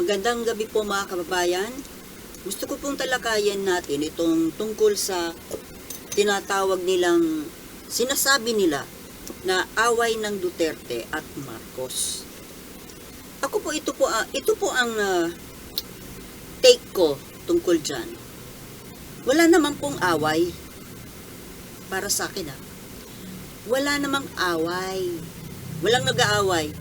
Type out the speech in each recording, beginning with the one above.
Magandang gabi po mga kababayan. Gusto ko pong talakayan natin itong tungkol sa tinatawag nilang, sinasabi nila na away ng Duterte at Marcos. Ako po, ito po, ah, ito po ang ah, take ko tungkol dyan. Wala naman pong away. Para sa akin ah. Wala namang away. Walang nag-aaway.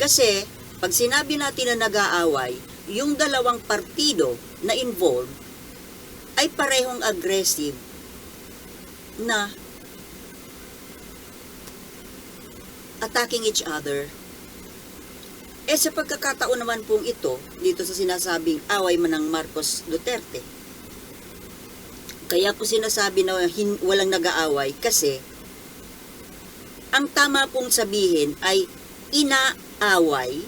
Kasi, pag sinabi natin na nag-aaway, yung dalawang partido na involved ay parehong aggressive na attacking each other. Eh sa pagkakataon naman pong ito, dito sa sinasabing away man ng Marcos Duterte, kaya po sinasabi na hin- walang nag-aaway kasi ang tama pong sabihin ay inaaway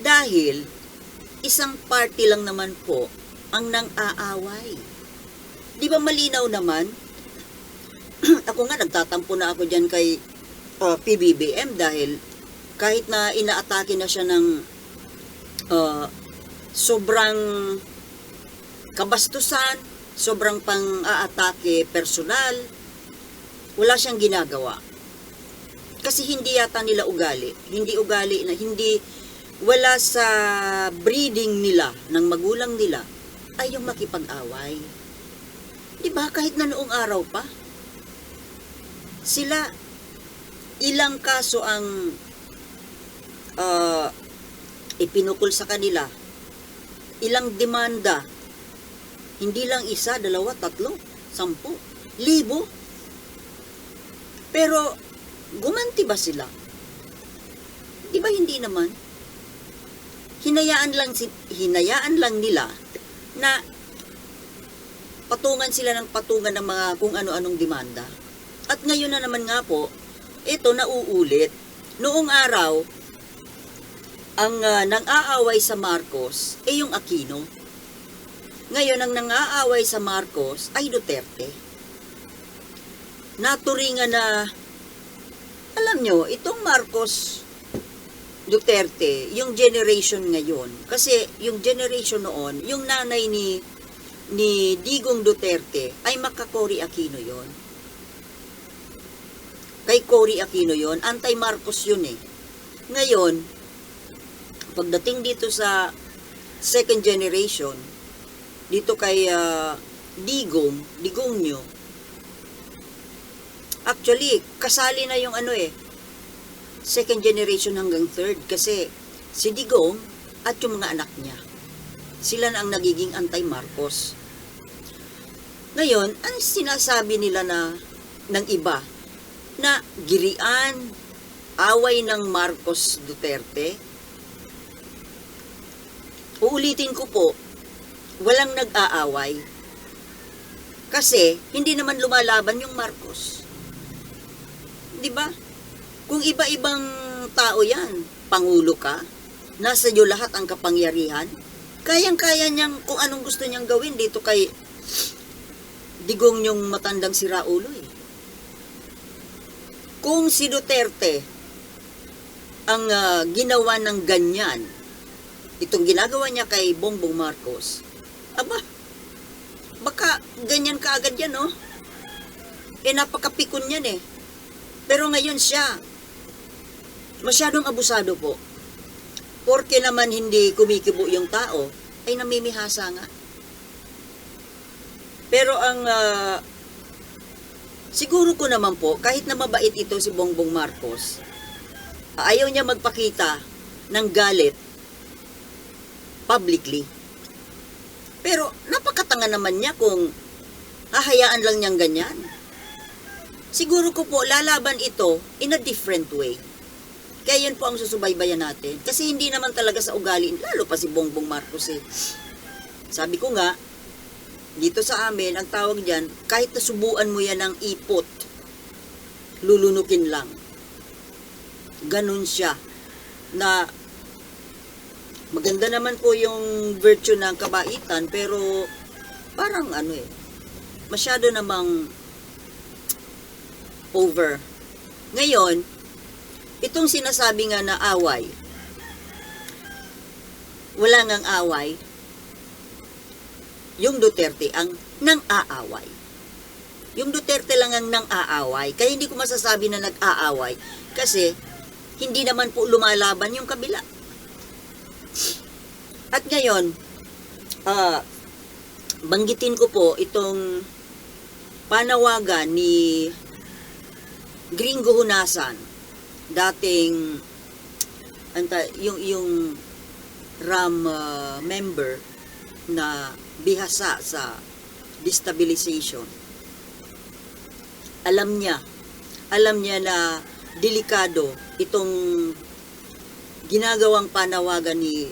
dahil isang party lang naman po ang nang-aaway. Di ba malinaw naman? ako nga nagtatampo na ako dyan kay uh, PBBM dahil kahit na inaatake na siya ng uh, sobrang kabastusan, sobrang pang-aatake personal, wala siyang ginagawa. Kasi hindi yata nila ugali. Hindi ugali na hindi wala sa breeding nila ng magulang nila ay yung makipag-away. 'Di ba kahit na noong araw pa sila ilang kaso ang ah, ipinukol sa kanila. Ilang demanda. Hindi lang isa, dalawa, tatlo, sampu, libo. Pero gumanti ba sila? Di ba hindi naman? Hinayaan lang si hinayaan lang nila na patungan sila ng patungan ng mga kung ano-anong demanda. At ngayon na naman nga po, ito nauulit. Noong araw, ang uh, nang-aaway sa Marcos ay yung Aquino. Ngayon, ang nang-aaway sa Marcos ay Duterte. Naturingan na, alam nyo, itong Marcos Duterte, yung generation ngayon, kasi yung generation noon, yung nanay ni ni Digong Duterte ay makakori Aquino yon. Kay Cory Aquino yon, anti-Marcos yun eh. Ngayon, pagdating dito sa second generation, dito kay ah, Digong, Digong nyo, actually, kasali na yung ano eh, second generation hanggang third kasi si Digong at yung mga anak niya. Sila na ang nagiging anti-Marcos. Ngayon, ang sinasabi nila na ng iba na girian, away ng Marcos Duterte, uulitin ko po, walang nag-aaway. Kasi, hindi naman lumalaban yung Marcos. Di ba? Kung iba-ibang tao yan, pangulo ka, nasa iyo lahat ang kapangyarihan, kayang-kaya niyang kung anong gusto niyang gawin dito kay digong yung matandang si Raulo eh. Kung si Duterte ang ah, ginawa ng ganyan, itong ginagawa niya kay Bongbong Marcos, aba, baka ganyan ka agad yan, no? Eh, napakapikon yan eh. Pero ngayon siya, masyadong abusado po. Porke naman hindi kumikibo yung tao, ay namimihasa nga. Pero ang ah, siguro ko naman po, kahit na mabait ito si Bongbong Marcos, ayaw niya magpakita ng galit publicly. Pero napakatanga naman niya kung hahayaan lang niyang ganyan. Siguro ko po lalaban ito in a different way. Kaya yun po ang susubaybayan natin. Kasi hindi naman talaga sa ugali, lalo pa si Bongbong Marcos eh. Sabi ko nga, dito sa amin, ang tawag diyan, kahit nasubuan mo yan ng ipot, lulunukin lang. Ganun siya. Na maganda naman po yung virtue ng kabaitan, pero parang ano eh, masyado namang over. Ngayon, itong sinasabi nga na away, wala ngang away, yung Duterte ang nang-aaway. Yung Duterte lang ang nang-aaway. Kaya hindi ko masasabi na nag-aaway kasi hindi naman po lumalaban yung kabila. At ngayon, ah, banggitin ko po itong panawagan ni Gringo Hunasan, dating anta, yung yung RAM ah, member na bihasa sa destabilization. Alam niya, alam niya na delikado itong ginagawang panawagan ni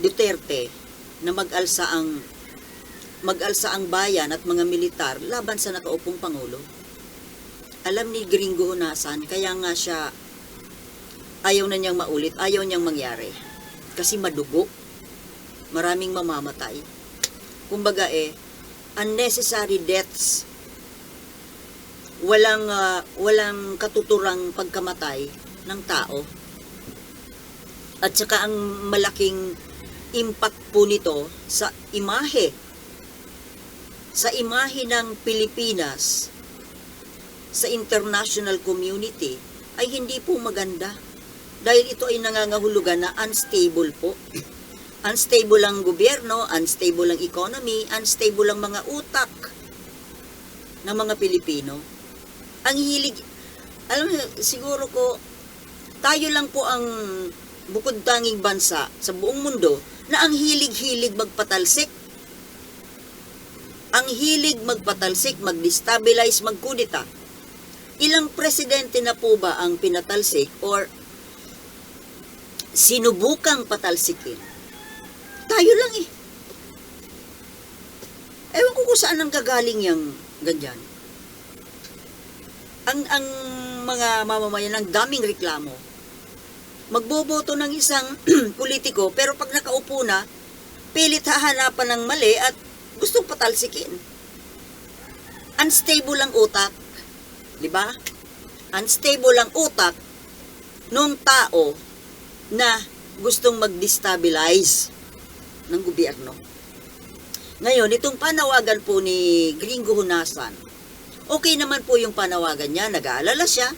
Duterte na mag-alsa ang mag-alsa ang bayan at mga militar laban sa nakaupong pangulo. Alam ni Gringo Hunasan, kaya nga siya ayaw na niyang maulit, ayaw niyang mangyari. Kasi madugo. Maraming mamamatay. Kumbaga eh, unnecessary deaths. Walang, ah, walang katuturang pagkamatay ng tao. At saka ang malaking impact po nito sa imahe. Sa imahe ng Pilipinas sa international community ay hindi po maganda. Dahil ito ay nangangahulugan na unstable po. unstable ang gobyerno, unstable ang economy, unstable ang mga utak ng mga Pilipino. Ang hilig, alam mo, siguro ko, tayo lang po ang bukod tanging bansa sa buong mundo na ang hilig-hilig magpatalsik. Ang hilig magpatalsik, mag-destabilize, magkudita. Ilang presidente na po ba ang pinatalsik or sinubukang patalsikin? Tayo lang eh. Ewan ko kung saan ang gagaling yung ganyan. Ang, ang mga mamamayan ng daming reklamo. Magboboto ng isang politiko pero pag nakaupo na, pilit hahanapan ng mali at gustong patalsikin. Unstable ang utak. Di ba? Unstable ang utak nung tao na gustong mag-destabilize ng gobyerno. Ngayon, itong panawagan po ni Gringo Hunasan, okay naman po yung panawagan niya, nag-aalala siya.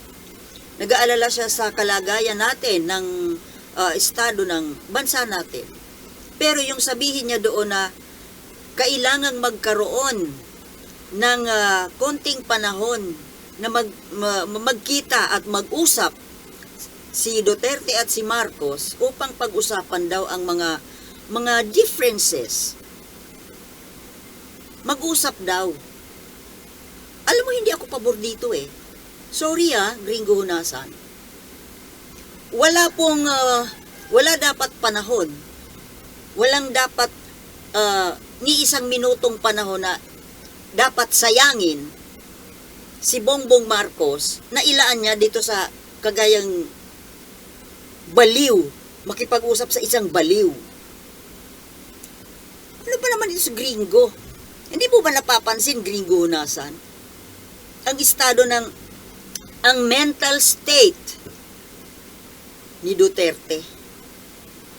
Nag-aalala siya sa kalagayan natin ng ah, estado ng bansa natin. Pero yung sabihin niya doon na kailangang magkaroon ng ah, konting panahon na mag, ma- magkita at mag-usap si Duterte at si Marcos upang pag-usapan daw ang mga mga differences. Mag-usap daw. Alam mo, hindi ako pabor dito eh. Sorry ah, Gringo Hunasan. Wala pong, ah, wala dapat panahon. Walang dapat ah, ni isang minutong panahon na dapat sayangin si Bongbong Marcos na ilaan niya dito sa kagayang baliw, makipag-usap sa isang baliw. Ano ba naman ito sa gringo? Hindi mo ba napapansin, gringo hunasan? Ang estado ng, ang mental state ni Duterte.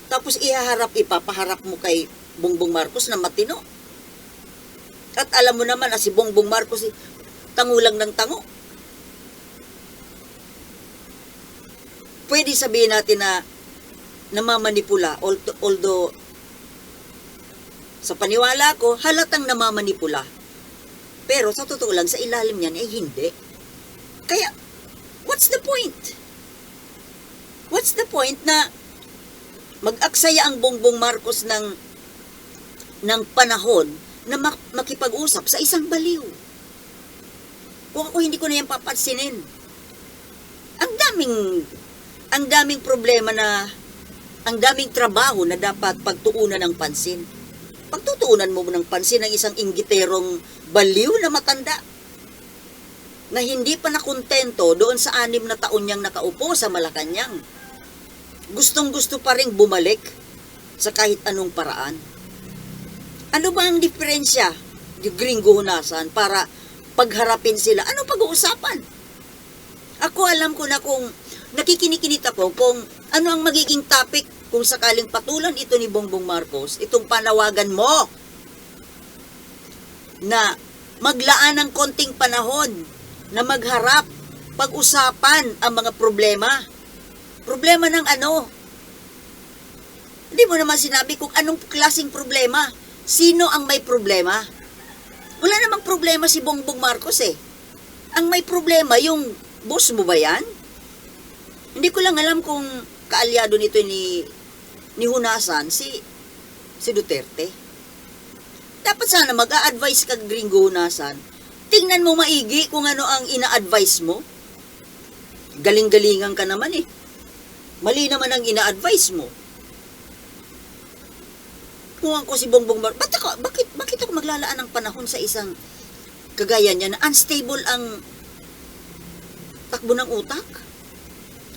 Tapos ihaharap, ipapaharap mo kay Bongbong Marcos na matino. At alam mo naman na si Bongbong Marcos, eh, tangulang ng tango. pwede sabihin natin na namamanipula although, sa paniwala ko halatang namamanipula. Pero sa totoo lang sa ilalim niyan ay hindi. Kaya what's the point? What's the point na mag-aksaya ang Bongbong Marcos ng ng panahon na mak- makipag-usap sa isang baliw kung ako hindi ko na yan papansinin ang daming ang daming problema na ang daming trabaho na dapat pagtuunan ng pansin. Pagtutuunan mo ng pansin ng isang inggiterong baliw na matanda na hindi pa nakontento doon sa anim na taon niyang nakaupo sa Malacanang. Gustong gusto pa rin bumalik sa kahit anong paraan. Ano ba ang diferensya, yung gringo hunasan, para pagharapin sila? Ano pag-uusapan? Ako alam ko na kung nakikinikinit ako kung ano ang magiging topic kung sakaling patulan ito ni Bongbong Marcos, itong panawagan mo na maglaan ng konting panahon na magharap, pag-usapan ang mga problema. Problema ng ano? Hindi mo naman sinabi kung anong klasing problema. Sino ang may problema? Wala namang problema si Bongbong Marcos eh. Ang may problema, yung boss mo ba yan? Hindi ko lang alam kung kaalyado nito ni ni Hunasan si si Duterte. Dapat sana mag-a-advise ka gringo Hunasan. Tingnan mo maigi kung ano ang ina-advise mo. Galing-galingan ka naman eh. Mali naman ang ina-advise mo. Kung ako si Bongbong Mar, bakit ako, bakit, bakit ako maglalaan ng panahon sa isang kagaya niya na unstable ang takbo ng utak?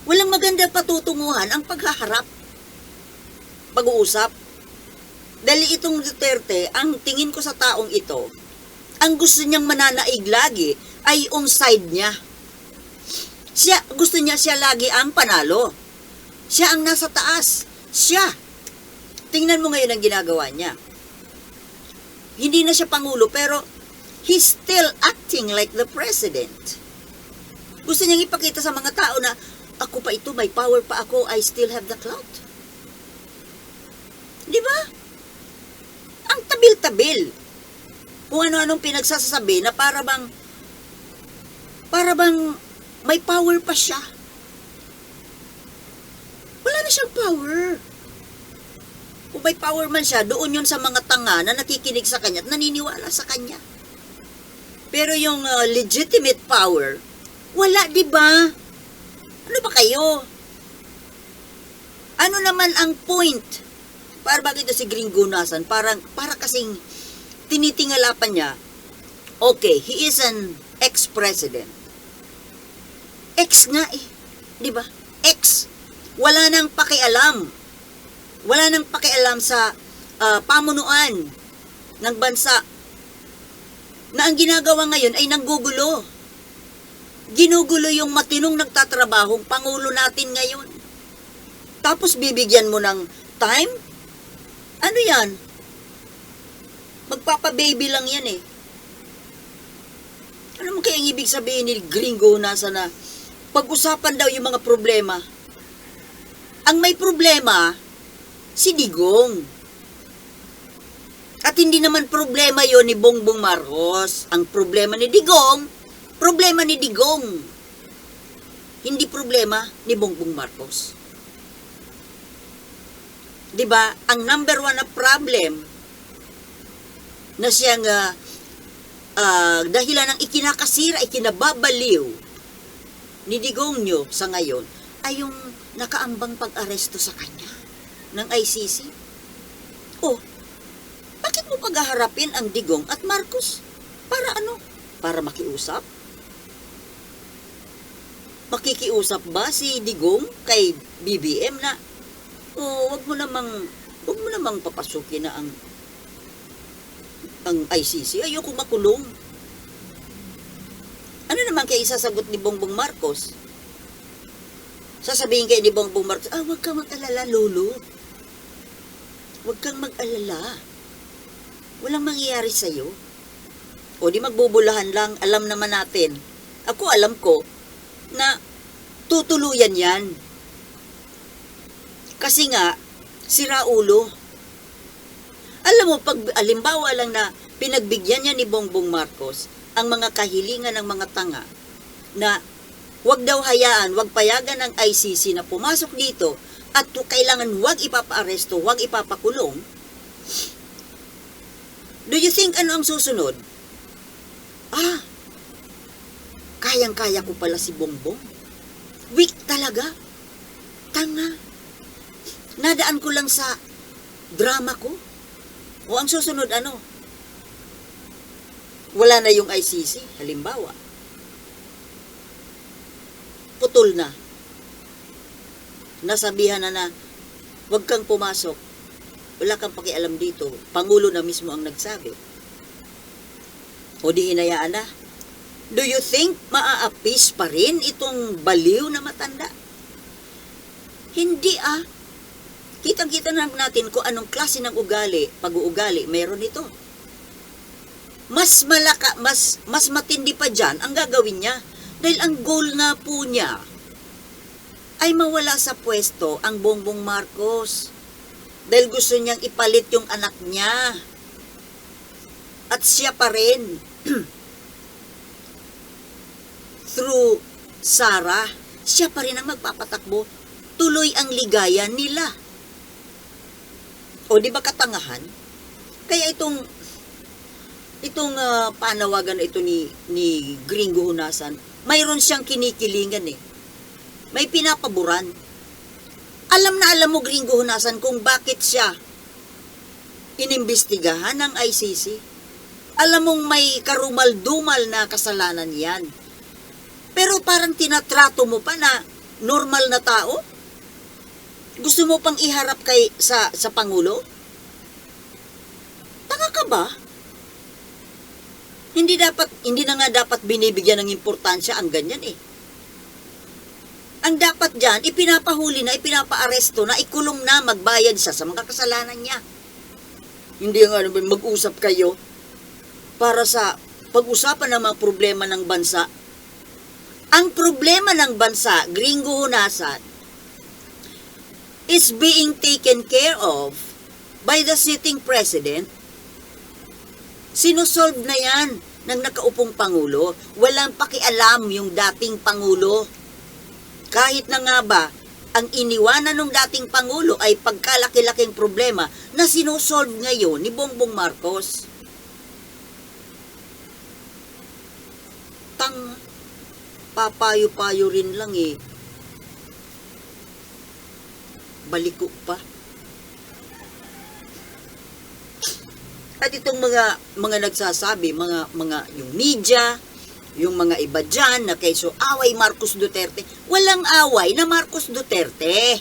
Walang maganda patutunguhan ang paghaharap, pag-uusap. Dahil itong Duterte, ang tingin ko sa taong ito, ang gusto niyang mananaig lagi ay yung side niya. Siya, gusto niya siya lagi ang panalo. Siya ang nasa taas. Siya. Tingnan mo ngayon ang ginagawa niya. Hindi na siya pangulo pero he's still acting like the president. Gusto niyang ipakita sa mga tao na ako pa ito, may power pa ako, I still have the clout. Di ba? Ang tabil-tabil. Kung ano-anong pinagsasabi na para bang para bang may power pa siya. Wala na siyang power. May power man siya, doon yun sa mga tanga na nakikinig sa kanya at naniniwala sa kanya. Pero yung uh, legitimate power, wala, di ba? Ano ba kayo? Ano naman ang point? Para bakit si Gringo Nasan? Parang, para kasing tinitingala pa niya, okay, he is an ex-president. Ex nga eh. Di ba? Ex. Wala nang pakialam. Wala nang pakialam sa ah, pamunuan ng bansa na ang ginagawa ngayon ay nanggugulo. Ginugulo yung matinong nagtatrabahong pangulo natin ngayon. Tapos bibigyan mo ng time? Ano yan? Magpapa-baby lang yan eh. Ano mo kaya ang ibig sabihin ni Gringo nasa na pag-usapan daw yung mga problema? Ang may problema, si Digong. At hindi naman problema yon ni Bongbong Marcos. Ang problema ni Digong, problema ni Digong. Hindi problema ni Bongbong Marcos. 'Di ba? Ang number one na problem na siyang ah, ah, dahilan ng ikinakasira, ikinababaliw ni Digong nyo sa ngayon ay yung nakaambang pag-aresto sa kanya ng ICC. Oh, bakit mo paghaharapin ang Digong at Marcos? Para ano? Para makiusap? Makikiusap ba si Digong kay BBM na oh, wag mo namang wag mo namang papasukin na ang ang ICC. Ayoko makulong. Ano naman kaya isasagot ni Bongbong Marcos? Sasabihin kay ni Bongbong Marcos, ah, wag kang mag-alala, Lolo. Huwag kang mag-alala. Walang mangyayari sa'yo. O di magbubulahan lang, alam naman natin. Ako alam ko na tutuluyan yan. Kasi nga, sira ulo. Alam mo, pag alimbawa lang na pinagbigyan niya ni Bongbong Marcos ang mga kahilingan ng mga tanga na wag daw hayaan, wag payagan ng ICC na pumasok dito at to- kailangan wag ipapaaresto, wag ipapakulong, do you think ano ang susunod? Ah, kayang-kaya ko pala si Bongbong. Weak talaga. Tanga. Nadaan ko lang sa drama ko. O ang susunod ano? Wala na yung ICC, halimbawa. Putol na. Nasabihan na na, huwag kang pumasok. Wala kang pakialam dito. Pangulo na mismo ang nagsabi. O di hinayaan na. Do you think maa-appease pa rin itong baliw na matanda? Hindi ah. kitang-kita na natin kung anong klase ng ugali, pag-uugali, meron ito. Mas malaka, mas, mas matindi pa dyan ang gagawin niya. Dahil ang goal nga po niya ay mawala sa pwesto ang Bongbong Marcos. Dahil gusto niyang ipalit yung anak niya. At siya pa rin. Through Sarah, siya pa rin ang magpapatakbo. Tuloy ang ligaya nila. O di ba katangahan? Kaya itong itong ah, panawagan na ito ni ni Gringo Hunasan, mayroon siyang kinikilingan eh. May pinapaboran. Alam na alam mo Gringo Hunasan kung bakit siya inimbestigahan ng ICC. Alam mong may karumal-dumal na kasalanan yan. Pero parang tinatrato mo pa na normal na tao? Gusto mo pang iharap kay sa sa pangulo? Tanga ka ba? Hindi dapat hindi na nga dapat binibigyan ng importansya ang ganyan eh. Ang dapat diyan ipinapahuli na, ipinapaaresto na, ikulong na, magbayad siya sa mga kasalanan niya. Hindi nga ano, mag-usap kayo para sa pag-usapan ng mga problema ng bansa. Ang problema ng bansa, gringo hunasan, is being taken care of by the sitting president. Sinusolve na yan ng nakaupong Pangulo. Walang pakialam yung dating Pangulo. Kahit na nga ba, ang iniwanan ng dating Pangulo ay pagkalaki-laking problema na sinusolve ngayon ni Bongbong Marcos. Tang, papayo-payo rin lang eh. Baliko pa. At itong mga mga nagsasabi, mga mga yung media, yung mga iba dyan na kayso away Marcos Duterte, walang away na Marcos Duterte.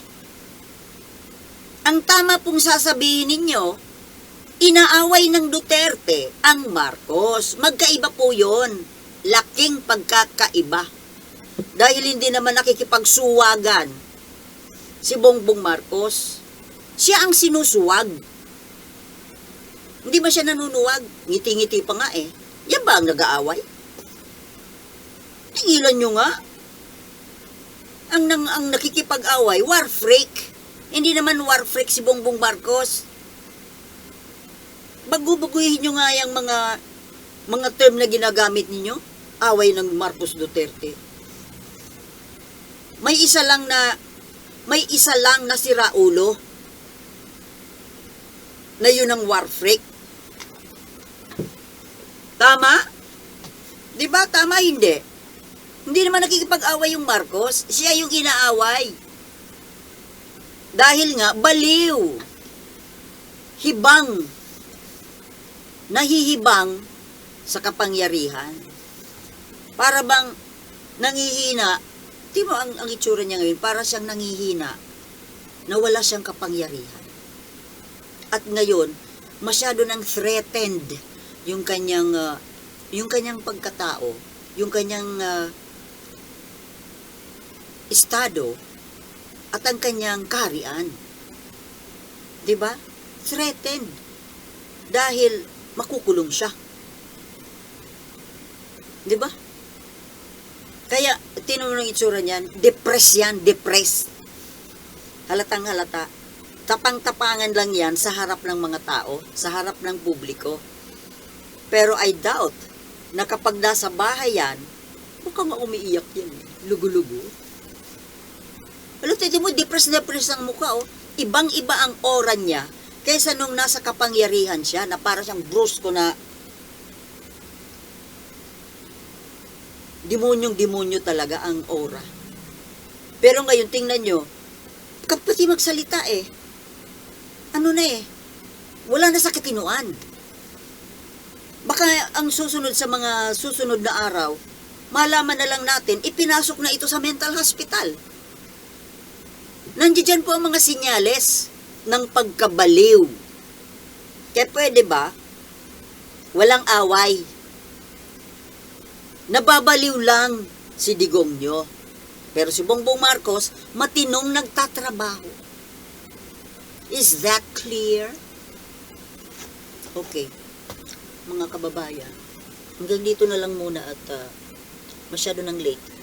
Ang tama pong sasabihin ninyo, inaaway ng Duterte ang Marcos. Magkaiba po yon. Laking pagkakaiba. Dahil hindi naman nakikipagsuwagan si Bongbong Marcos. Siya ang sinusuwag. Hindi ba siya nanunuwag? Ngiti-ngiti pa nga eh. Yan ba ang nag-aaway? Tingilan nyo nga. Ang, nang, ang nakikipag-away, war freak. Hindi naman war freak si Bongbong Marcos. Bagubaguhin nyo nga yung mga mga term na ginagamit ninyo. Away ng Marcos Duterte. May isa lang na may isa lang na si Raulo na yun ang war freak. Tama? Di ba? Tama, hindi. Hindi naman nakikipag-away yung Marcos. Siya yung inaaway. Dahil nga, baliw. Hibang. Nahihibang sa kapangyarihan. Para bang nangihina. Di mo ang, ang itsura niya ngayon, para siyang nangihina na wala siyang kapangyarihan. At ngayon, masyado nang threatened yung kanyang ah, yung kanyang pagkatao, yung kanyang ah, estado at ang kanyang kaharian. ba? Threatened dahil makukulong siya. ba? Kaya tinan mo ng itsura niyan, depressed yan, depressed. Halatang halata. Tapang-tapangan lang yan sa harap ng mga tao, sa harap ng publiko. Pero I doubt na kapag nasa bahay yan, mukhang umiiyak yan. Lugo-lugo. Alam, titi mo, depressed-depressed ang mukha, oh. Ibang-iba ang aura niya kaysa nung nasa kapangyarihan siya na para siyang brusko na demonyong-demonyo talaga ang aura. Pero ngayon, tingnan nyo, kapati magsalita eh. Ano na eh, wala na sa katinuan. Baka ang susunod sa mga susunod na araw, malaman na lang natin, ipinasok na ito sa mental hospital. Nandiyan po ang mga sinyales ng pagkabaliw. Kaya pwede ba, walang away. Nababaliw lang si Digong nyo. Pero si Bongbong Marcos, matinong nagtatrabaho. Is that clear? Okay. Mga kababayan, hanggang dito na lang muna at ah, masyado nang late.